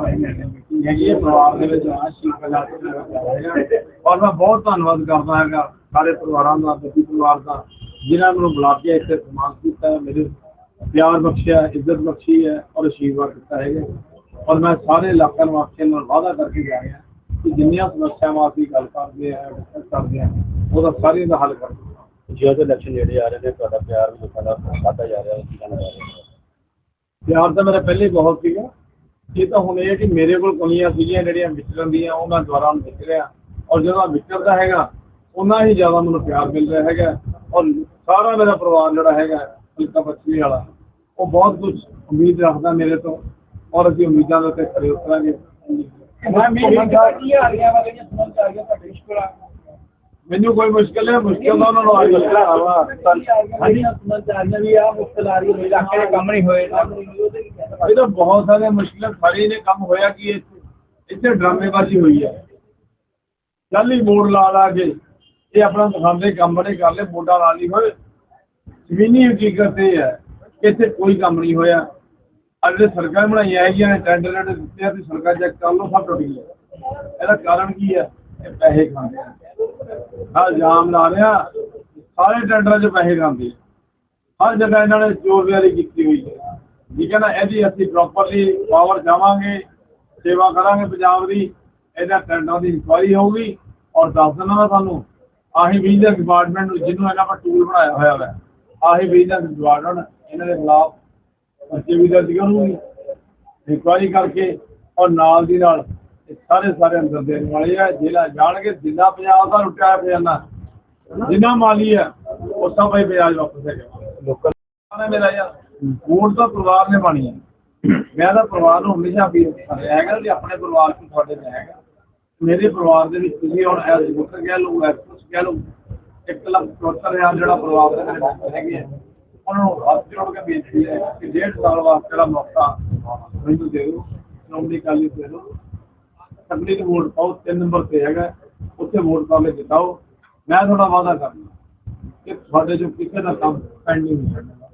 ਨਾਲ ਇਹ ਮੀਟਿੰਗ ਹੈਗੀ ਹੈ ਪਰਿਵਾਰ ਦੇ ਵਿੱਚ ਆ ਸ਼ੀਖ ਲਾਟ ਹੈਗਾ ਔਰ ਮੈਂ ਬਹੁਤ ਧੰਨਵਾਦ ਕਰਦਾ ਹੈਗਾ ਸਾਰੇ ਪਰਿਵਾਰਾਂ ਦਾ ਬੱਚੀ ਪਰਿਵਾਰ ਦਾ ਜਿਨ੍ਹਾਂ ਨੂੰ ਬੁਲਾ ਕੇ ਇੱਥੇ ਸਨਮਾਨ ਕੀਤਾ ਹੈ, ਮੇਰੇ ਪਿਆਰ ਬਖਸ਼ਿਆ ਇੱਜ਼ਤ ਬਖਸ਼ੀ ਹੈ ਔਰ ਆਸ਼ੀਰਵਾਦ ਦਿੱਤਾ ਹੈਗਾ ਔਰ ਮੈਂ ਸਾਰੇ ਇਲਾਕਾ ਨਿਵਾਸੀਆਂ ਨਾਲ ਵਾਅਦਾ ਕਰਕੇ ਜਾ ਰਿਹਾ ਕਿ ਜਿੰਨੀਆਂ ਸਮੱਸਿਆਵਾਂ ਅਸੀਂ ਗੱਲ ਕਰਦੇ ਆ ਡਿਸਕਸ ਕਰਦੇ ਆ ਉਹਦਾ ਸਾਰੀਆਂ ਦਾ ਹੱਲ ਕਰਾਂਗੇ ਜਦੋਂ ਇਲੈਕਸ਼ਨ ਨੇੜੇ ਆ ਰਹੇ ਨੇ ਤੁਹਾਡਾ ਪਿਆਰ ਵੀ ਲੋਕਾਂ ਦਾ ਵੱਧਦਾ ਜਾ ਰਿਹਾ ਹੈ ਕੀ ਕਹਿਣਾ ਚਾਹ ਰਹੇ ਹੋ ਪਿਆਰ ਤਾਂ ਮੇਰਾ ਪਹਿਲੇ ਹੀ ਬਹੁਤ ਸੀਗਾ ਇਹ ਤਾਂ ਹੁਣ ਇਹ ਹੈ ਕਿ ਮੇਰੇ ਕੋਲ ਕਮੀਆਂ ਸੀਗੀਆਂ ਜਿਹੜੀਆਂ ਵਿਚਰਨ ਦੀਆਂ ਉਹ ਮੈਂ ਦੁਬਾਰਾ ਹੁਣ ਵਿਚ ਰਿਹਾ ਔਰ ਜਦੋਂ ਵਿਚਰਦਾ ਹੈਗਾ ਉਹਨਾਂ ਹੀ ਜ਼ਿਆਦਾ ਮੈਨੂੰ ਪਿਆਰ ਮਿਲ ਰਿਹਾ ਹੈਗਾ ਔਰ ਸਾਰਾ ਮੇਰਾ ਪਰਿਵਾਰ ਜਿਹੜਾ ਹੈਗਾ ਹਲਕਾ ਪੱਛਮੀ ਵਾਲਾ ਉਹ ਬਹੁਤ ਕੁਝ ਉਮੀਦ ਰੱਖਦਾ ਮੇਰੇ ਤੋਂ ਔਰ ਅਸੀਂ ਉਮੀਦਾਂ ਦੇ ਉੱਤੇ ਖਰੇ ਉਤਰਾਂਗੇ ਮੈਂ ਮੀਟਿੰਗ ਕੀ ਆ ਰਹੀਆਂ ਵਾ ਜਿਹੜੀਆਂ ਸਮਝ ਆ ਰਹੀਆਂ ਤੁਹਾਡੇ ਮੈਨੂੰ ਕੋਈ ਮੁਸ਼ਕਲ ਹੈ ਮੁਸ਼ਕਲ ਉਹਨਾਂ ਨੂੰ ਆ ਗਈ। ਹੈ ਹਾਂਜੀ। ਰਹੀਆਂ ਵੀ ਆ ਮੁਸ਼ਕਲ ਆ ਰਹੀ ਹੈ ਇਲਾਕੇ ਦੇ ਕੰਮ ਨਹੀਂ ਹੋਏ। ਇਹ ਤਾਂ ਬਹੁਤ ਸਾਰੇ ਮੁਸ਼ਕਲ ਸਾਰੇ ਨੇ ਕੰਮ ਹੋਇਆ ਕਿ ਇੱਥੇ? ਇੱਥੇ ਡਰਾਮੇਬਾਜ਼ੀ ਹੋਈ ਹੈ। ਜਾਲੀ ਮੋੜ ਲਾ ਲਾ ਕੇ ਇਹ ਆਪਣਾ ਦਿਖਾਉਂਦੇ ਕੰਮ ਬੜੇ ਕਰ ਲੈ ਮੋਢਾ ਲਾ ਲਈ ਹੋਏ ਜ਼ਮੀਨੀ ਹਕੀਕਤ ਇਹ ਹੈ ਕਿ ਇੱਥੇ ਕੋਈ ਕੰਮ ਨਹੀਂ ਹੋਇਆ। ਅੱਜ ਸਰਕਾਰ ਬਣਾਈਆਂ ਹੈਗੀਆਂ ਨੇ ਟੈਂਡਰ ਦਿੱਤੇ ਆ ਤੇ ਸਰਕਾਰ ਚੈੱਕ ਕਰ ਲਓ ਸਭ ਟੁੱਟ ਗਿਆ ਇਹਦਾ ਕਾਰਨ ਕੀ ਹੈ? ਇਹ ਪੈਸੇ ਖਾਂਦੇ ਆ। ਹਾਂ ਜਾਮ ਲਾ ਰਿਹਾ, ਸਾਰੇ ਟੈਂਡਰਾਂ 'ਚ ਪੈਸੇ ਖਾਂਦੇ ਹਰ ਜਗ੍ਹਾ ਇਹਨਾਂ ਨੇ ਚੋਰਵਾਰੀ ਕੀਤੀ ਹੋਈ ਹੈ। ਠੀਕ ਹੈ ਨਾ ਇਹਦੀ ਅਸੀਂ ਪ੍ਰੋਪਰਲੀ ਪਾਵਰ ਜਾਵਾਂਗੇ ਸੇਵਾ ਕਰਾਂਗੇ ਪੰਜਾਬ ਦੀ, ਇਹਦਾ ਟੈਂਡਰਾਂ ਦੀ ਇਨਕੁਆਇਰੀ ਹੋਊਗੀ ਔਰ ਦੱਸ ਦੇਣਾ ਮੈਂ ਤੁਹਾਨੂੰ, ਆਹੀ ਵਿਜੀਲੈਂਸ ਡਿਪਾਰਟਮੈਂਟ ਨੂੰ ਜਿਹਨੂੰ ਇਹਨਾਂ ਆਪਾਂ ਟੂਲ ਬਣਾਇਆ ਹੋਇਆ ਹੈ ਆਹੀ ਵਿਜੀਲੈਂਸ ਡਿਪਾਰਟਮੈਂਟ ਇਹਨਾਂ ਦੇ ਖਿਲਾਫ ਪਰਚੇ ਵੀ ਦਰਜ ਕਰੂਗੀ ਇਨਕੁਆਇਰੀ ਕਰਕੇ ਔਰ ਨਾਲ ਦੀ ਨਾਲ ਇਹ ਸਾਰੇ ਸਾਰੇ ਅੰਦਰ ਦੇਣ ਵਾਲੇ ਆ ਜ਼ਿਲ੍ਹਾ ਜਾਣਗੇ ਜ਼ਿਲ੍ਹਾ ਪੰਜਾਬ ਦਾ ਲੁੱਟਿਆ ਪਿਆਨਾ ਜਿੰਨਾ ਮਾਲੀ ਹੈ ਉਹ ਸਭ ਹੀ ਵਿਆਜ ਵਾਪਸ ਹੈ ਲੋਕਲ ਨੇ ਮੇਰਾ ਯਾਰ ਵੋਟ ਤਾਂ ਪਰਿਵਾਰ ਨੇ ਪਾਣੀ ਹੈ ਮੈਂ ਤਾਂ ਪਰਿਵਾਰ ਨੂੰ ਹਮੇਸ਼ਾ ਵੀ ਹੈਗਾ ਕਿ ਆਪਣੇ ਪਰਿਵਾਰ ਨੂੰ ਤੁਹਾਡੇ ਤੇ ਹੈਗਾ। ਮੇਰੇ ਪਰਿਵਾਰ ਦੇ ਵਿੱਚ ਤੁਸੀਂ ਹੁਣ ਐਸ ਵੋਟਰ ਕਹਿ ਲਓ ਐਸ ਕਹਿ ਲਓ ਇੱਕ ਲੱਖ ਚੌਹੱਤਰ ਹਜ਼ਾਰ ਜਿਹੜਾ ਪਰਿਵਾਰ ਦੇ ਮੇਰੇ ਹੈਗੇ ਆ ਉਹਨਾਂ ਨੂੰ ਹੱਥ ਜੋੜ ਕੇ ਬੇਨਤੀ ਹੈ ਕਿ ਡੇਢ ਸਾਲ ਵਾਸਤੇ ਜਿਹੜਾ ਮੌਕਾ ਮੈਨੂੰ ਦੇ ਦਿਓ ਸ਼੍ਰੋਮਣੀ ਅਕਾਲੀ ਦੇ ਦਿਓ। ਅਗਲੀ ਨੂੰ ਵੋਟ ਪਾਓ, ਤਿੰਨ ਨੰਬਰ ਤੇ ਹੈਗਾ, ਉੱਥੇ ਵੋਟ ਪਾ ਕੇ ਜਿਤਾਓ। ਮੈਂ ਤੁਹਾਡਾ ਵਾਅਦਾ ਕਰਦਾ ਕਿ ਤੁਹਾਡੇ ਜੋ ਕਿਸੇ ਦਾ ਕੰਮ ਪੈਂਡਿੰਗ ਨਹੀਂ ਛੱਡਣਾ।